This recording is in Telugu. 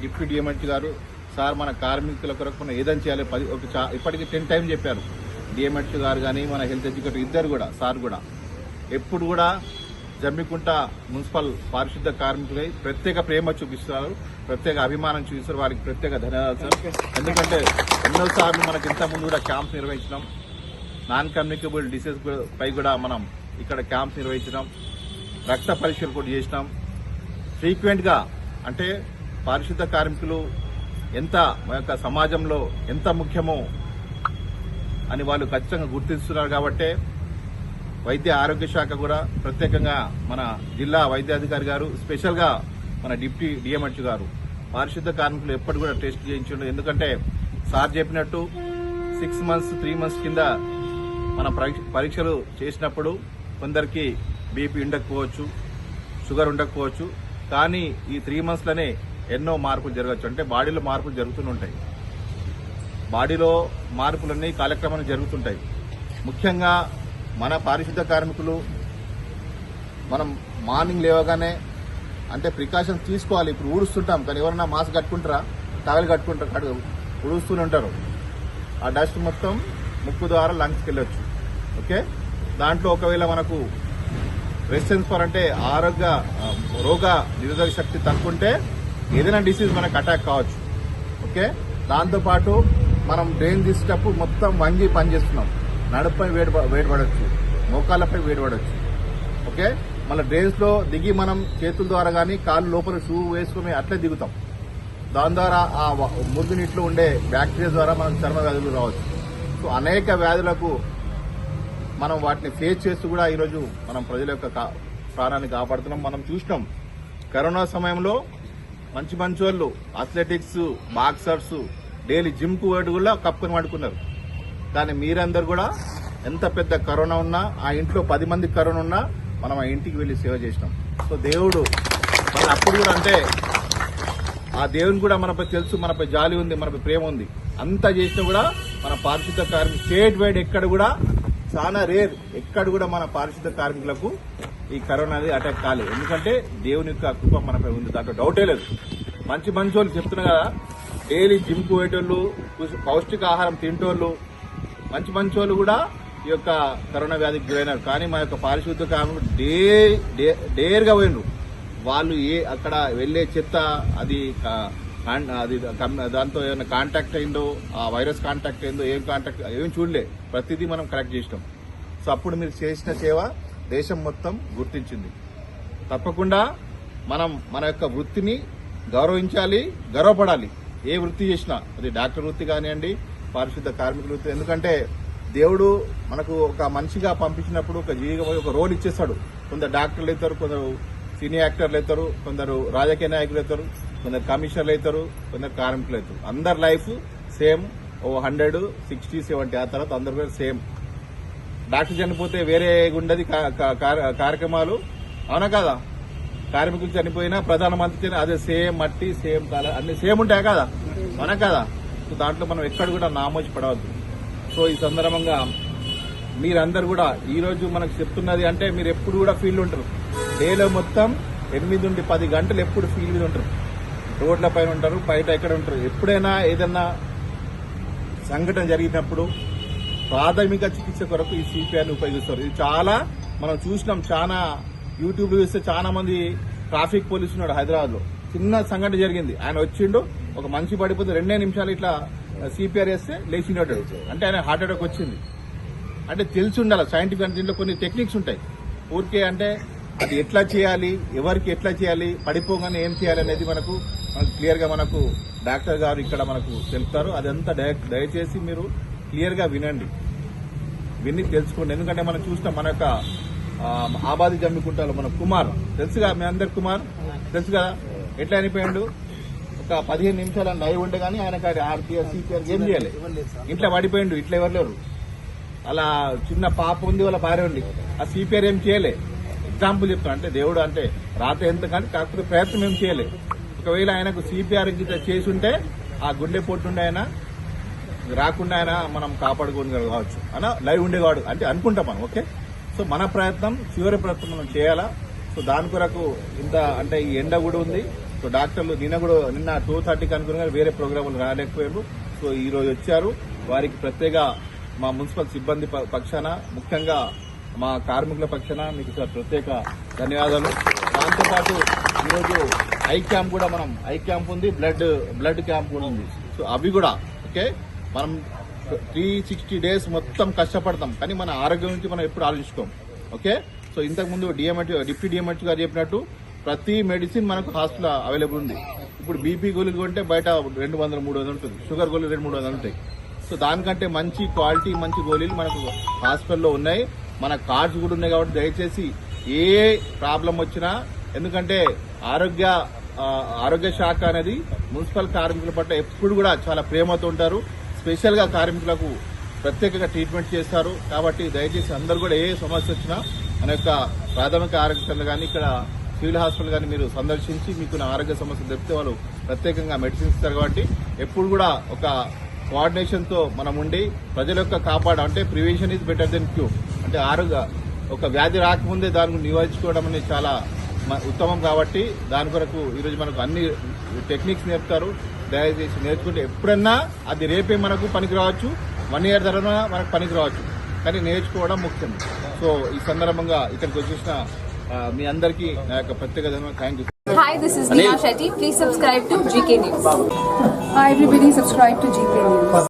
డిప్యూటీ డిఎంహెచ్ గారు సార్ మన కార్మికుల కొరకు ఏదని చేయాలి పది ఒక చా- ఇప్పటికి టెన్ టైం చెప్పారు. డిఎంహెచ్ గారు కానీ మన హెల్త్ ఎడ్యుకేటర్ ఇద్దరు కూడా సార్ కూడా. ఎప్పుడు కూడా జమ్మికుంట మున్సిపల్ పారిశుద్ధ కార్మికులై ప్రత్యేక ప్రేమ చూపిస్తున్నారు ప్రత్యేక అభిమానం చూపిస్తారు వారికి ప్రత్యేక ధన్యవాదాలు సార్. ఎందుకంటే ఎన్నోసార్లు మనకి ఇంత ముందు కూడా క్యాంప్స్ నిర్వహించినాం. నాన్ కమ్యూనికబుల్ డిసీజ్ పై కూడా మనం ఇక్కడ క్యాంప్స్ నిర్వహించినాం. రక్త పరీక్షలు కూడా చేసినాం. ఫ్రీక్వెంట్గా అంటే పారిశుద్ధ కార్మికులు ఎంత మా యొక్క సమాజంలో ఎంత ముఖ్యమో అని వాళ్ళు ఖచ్చితంగా గుర్తిస్తున్నారు కాబట్టే వైద్య ఆరోగ్య శాఖ కూడా ప్రత్యేకంగా మన జిల్లా వైద్యాధికారి గారు స్పెషల్గా మన డిప్యూటీ డిఎంహెచ్ గారు పారిశుద్ధ కార్మికులు ఎప్పటి కూడా టెస్ట్ చేయించండు. ఎందుకంటే సార్ చెప్పినట్టు సిక్స్ మంత్స్ త్రీ మంత్స్ కింద మన పరీక్ష- పరీక్షలు చేసినప్పుడు కొందరికి బీపీ ఉండకపోవచ్చు షుగర్ ఉండకపోవచ్చు కానీ ఈ త్రీ మంత్స్లోనే ఎన్నో మార్పులు జరగచ్చు. అంటే బాడీలో మార్పులు జరుగుతూనే ఉంటాయి. బాడీలో మార్పులన్నీ కాలక్రమాన్ని జరుగుతుంటాయి. ముఖ్యంగా మన పారిశుద్ధ కార్మికులు మనం మార్నింగ్ లేవగానే అంటే ప్రికాషన్స్ తీసుకోవాలి. ఇప్పుడు ఊడుస్తుంటాం. కానీ ఎవరన్నా మాస్క్ కట్టుకుంటారా? టవల్ కట్టుకుంటారు? కడు ఊడుస్తూనే ఉంటారు. ఆ డస్ట్ మొత్తం ముక్కు ద్వారా లంగ్స్కి వెళ్ళొచ్చు. ఓకే? దాంట్లో ఒకవేళ మనకు రెసిస్టెన్స్ ఫర్ అంటే ఆరోగ్య రోగ నిరోధక శక్తి తక్కువంటే ఏదైనా డిసీజ్ మనకు అటాక్ కావచ్చు. ఓకే దాంతోపాటు మనం డ్రైన్ తీసేటప్పుడు మొత్తం వంగి పనిచేస్తున్నాం. నడుపుపై వేడి వేడిపడవచ్చు మోకాళ్ళపై వేడిపడవచ్చు ఓకే మళ్ళీ డ్రెయిన్స్లో దిగి మనం చేతుల ద్వారా కానీ కాళ్ళు లోపల షూ వేసుకుని అట్లే దిగుతాం. దాని ద్వారా ఆ వ- నీటిలో ఉండే బ్యాక్టీరియా ద్వారా మనం చర్మ వ్యాధులు రావచ్చు. సో అనేక వ్యాధులకు మనం వాటిని ఫేస్ చేస్తూ కూడా ఈరోజు మనం ప్రజల యొక్క కా- ప్రాణాన్ని కాపాడుతున్నాం. మనం చూసినాం. కరోనా సమయంలో మంచి మంచి వాళ్ళు అథ్లెటిక్స్ బాక్సర్స్ డైలీ జిమ్కు పోయేటి కూడా కప్పుకొని పడుకున్నారు కానీ మీరందరూ కూడా ఎంత పెద్ద కరోనా ఉన్నా ఆ ఇంట్లో పది మంది కరోనా ఉన్నా మనం ఆ ఇంటికి వెళ్ళి సేవ చేసినాం. సో దేవుడు మన అప్పుడు కూడా అంటే ఆ దేవుని కూడా మనపై తెలుసు మనపై జాలి ఉంది మనపై ప్రేమ ఉంది. అంతా చేసినా కూడా మన పారిశుద్ధ కార్మిక స్టేట్ వైడ్ ఎక్కడ కూడా చాలా రేర్ ఎక్కడ కూడా మన పారిశుద్ధ కార్మికులకు ఈ కరోనా అనేది అటాక్ కాలేదు. ఎందుకంటే దేవుని యొక్క కృప మనపై ఉంది. దాంట్లో డౌటే లేదు. మంచి మంచి వాళ్ళు చెప్తున్నా కదా డైలీ జిమ్ పోయేటోళ్ళు పౌష్టిక ఆహారం తింటోళ్ళు మంచి మంచి వాళ్ళు కూడా ఈ యొక్క కరోనా వ్యాధికి గురైనారు. కానీ మా యొక్క పారిశుద్ధ కార్మికులు డే డే- డేర్గా పోయినరు వాళ్ళు ఏ అక్కడ వెళ్ళే చెత్త అది అండ్ అది దాంతో ఏమైనా కాంటాక్ట్ అయిందో ఆ వైరస్ కాంటాక్ట్ అయిందో ఏం కాంటాక్ట్ ఏం చూడలే. ప్రతిదీ మనం కరెక్ట్ చేసినాం. సో అప్పుడు మీరు చేసిన సేవ దేశం మొత్తం గుర్తించింది. తప్పకుండా మనం మన యొక్క వృత్తిని గౌరవించాలి గర్వపడాలి. ఏ వృత్తి చేసినా అది డాక్టర్ వృత్తి కానివ్వండి పారిశుద్ధ కార్మికుల వృత్తి. ఎందుకంటే దేవుడు మనకు ఒక మనిషిగా పంపించినప్పుడు ఒక జీవిగా ఒక రోల్ ఇచ్చేస్తాడు. కొందరు డాక్టర్లు అవుతారు కొందరు సినీ యాక్టర్లు అవుతారు కొందరు రాజకీయ నాయకులు అవుతారు. కొందరు కమిషనర్లు అవుతారు కొందరు కార్మికులు అవుతారు. అందరి లైఫ్ సేమ్ ఓ హండ్రెడ్ సిక్స్టీ సెవెంటీ ఆ తర్వాత అందరు సేమ్. డాక్టర్ చనిపోతే వేరే ఉండదు కార్యక్రమాలు. అవునా కదా? కార్మికులు చనిపోయినా ప్రధానమంత్రి చని అదే సేమ్ మట్టి సేమ్ కలర్ అన్ని సేమ్ ఉంటాయి కదా? అవునా కదా? సో దాంట్లో మనం ఎక్కడ కూడా నామోచి పడవద్దు. సో ఈ సందర్భంగా మీరందరు కూడా ఈరోజు మనకు చెప్తున్నది అంటే మీరు ఎప్పుడు కూడా ఫీల్డ్ ఉంటారు. డేలో మొత్తం ఎనిమిది నుండి పది గంటలు ఎప్పుడు ఫీల్డ్ మీద ఉంటారు. రోడ్ల పైన ఉంటారు బయట ఎక్కడ ఉంటారు. ఎప్పుడైనా ఏదన్నా సంఘటన జరిగినప్పుడు ప్రాథమిక చికిత్స కొరకు ఈ సిపిఆర్ని ఉపయోగిస్తారు. ఇది చాలా మనం చూసినాం చాలా యూట్యూబ్లో చూస్తే చాలా మంది ట్రాఫిక్ పోలీసు ఉన్నాడు హైదరాబాద్లో. చిన్న సంఘటన జరిగింది. ఆయన వచ్చిండు ఒక మనిషి పడిపోతే రెండే నిమిషాలు ఇట్లా సిపిఆర్ వేస్తే లేచినట్టు. అంటే ఆయన హార్ట్ అటాక్ వచ్చింది. అంటే తెలిసి ఉండాలి సైంటిఫిక్ అంటే దీంట్లో కొన్ని టెక్నిక్స్ ఉంటాయి. ఊరికే అంటే అది ఎట్లా చేయాలి ఎవరికి ఎట్లా చేయాలి పడిపోగానే ఏం చేయాలి అనేది మనకు క్లియర్గా క్లియర్గా మనకు డాక్టర్ గారు ఇక్కడ మనకు తెలుపుతారు అదంతా దయ- దయచేసి మీరు క్లియర్గా వినండి. విని తెలుసుకోండి. ఎందుకంటే మనం చూస్తాం మన యొక్క ఆబాది జమ్మికుంటాలో మన కుమార్. తెలుసుగా మీ అందరు కుమార్? తెలుసు కదా ఎట్లా అనిపోయాడు ఒక పదిహేను నిమిషాలు లైవ్ ఉండే కానీ ఆయన ఆర్టీఆర్ సిపిఆర్ ఏం చేయాలి? ఇంట్లో పడిపోయిండు. ఇట్లా ఎవరు లేరు. అలా చిన్న పాప ఉంది వాళ్ళ భార్య ఉంది. ఆ సిపిఆర్ ఏం చేయలే? ఎగ్జాంపుల్ చెప్తాను. అంటే దేవుడు అంటే రాత ఎంత కానీ కాకపోతే ప్రయత్నం ఏం చేయలే. ఒకవేళ ఆయనకు సిపిఆర్ గిట్ట చేసి ఉంటే ఆ గుండెపోటు ఆయన రాకుండా ఆయన మనం కాపాడుకోని కావచ్చు. అన్న లైవ్ ఉండేవాడు అంటే అనుకుంటాం మనం ఓకే? సో మన ప్రయత్నం చివరి ప్రయత్నం మనం చేయాలా? సో దాని కొరకు ఇంత అంటే ఈ ఎండ కూడా ఉంది. సో డాక్టర్లు నిన్న కూడా నిన్న టూ థర్టీకి అనుకుని వేరే ప్రోగ్రాములు రాలేకపోయారు. సో ఈ రోజు వచ్చారు. వారికి ప్రత్యేక మా మున్సిపల్ సిబ్బంది ప- పక్షాన ముఖ్యంగా మా కార్మికుల పక్షాన మీకు సార్ ప్రత్యేక ధన్యవాదాలు. దాంతోపాటు ఈరోజు ఐ క్యాంప్ కూడా మనం ఐ క్యాంప్ ఉంది బ్లడ్ బ్లడ్ క్యాంప్ కూడా ఉంది. సో అవి కూడా ఓకే? మనం త్రీ సిక్స్టీ డేస్ మొత్తం కష్టపడతాం కానీ మన ఆరోగ్యం గురించి మనం ఎప్పుడు ఆలోచించుకోం ఓకే? సో ఇంతకు ముందు డిఎంహెచ్ డిప్యూటీ డిఎంహెచ్ గారు చెప్పినట్టు ప్రతి మెడిసిన్ మనకు హాస్పిటల్ అవైలబుల్ ఉంది. ఇప్పుడు బీపీ గోళీలు కొంటే బయట రెండు వందలు మూడు వందలు ఉంటుంది. షుగర్ గోళీలు రెండు మూడు వందలు ఉంటాయి. సో దానికంటే మంచి క్వాలిటీ మంచి గోళీలు మనకు హాస్పిటల్లో ఉన్నాయి. మన కార్డ్స్ కూడా ఉన్నాయి కాబట్టి దయచేసి ఏ ప్రాబ్లం వచ్చినా ఎందుకంటే ఆరోగ్య ఆరోగ్య శాఖ అనేది మున్సిపల్ కార్మికుల పట్ల ఎప్పుడు కూడా చాలా ప్రేమతో ఉంటారు. స్పెషల్గా కార్మికులకు ప్రత్యేకంగా ట్రీట్మెంట్ చేస్తారు. కాబట్టి దయచేసి అందరూ కూడా ఏ సమస్య వచ్చినా మన యొక్క ప్రాథమిక ఆరోగ్య కేంద్రం కానీ ఇక్కడ సివిల్ హాస్పిటల్ కానీ మీరు సందర్శించి మీకు ఆరోగ్య సమస్య చెప్తే వాళ్ళు ప్రత్యేకంగా మెడిసిన్స్ ఇస్తారు. కాబట్టి ఎప్పుడు కూడా ఒక కోఆర్డినేషన్తో మనం ఉండి ప్రజల యొక్క కాపాడ అంటే prevention is better than cure అంటే ఆరోగ్య ఒక వ్యాధి రాకముందే దాన్ని నివారించుకోవడం అనేది చాలా ఉత్తమం కాబట్టి దాని కొరకు ఈరోజు మనకు అన్ని టెక్నిక్స్ నేర్పుతారు. దయచేసి నేర్చుకుంటే ఎప్పుడన్నా అది రేపే మనకు పనికి రావచ్చు వన్ ఇయర్ తర్వాత మనకు పనికి రావచ్చు కానీ నేర్చుకోవడం ముఖ్యం. సో ఈ సందర్భంగా ఇక్కడికి వచ్చేసిన మీ అందరికీ నా యొక్క ప్రత్యేక ధన్యవాదాలు. Thank you Hi, this is Neha Shetty. Please subscribe to GK News. Hi everybody, subscribe to GK News.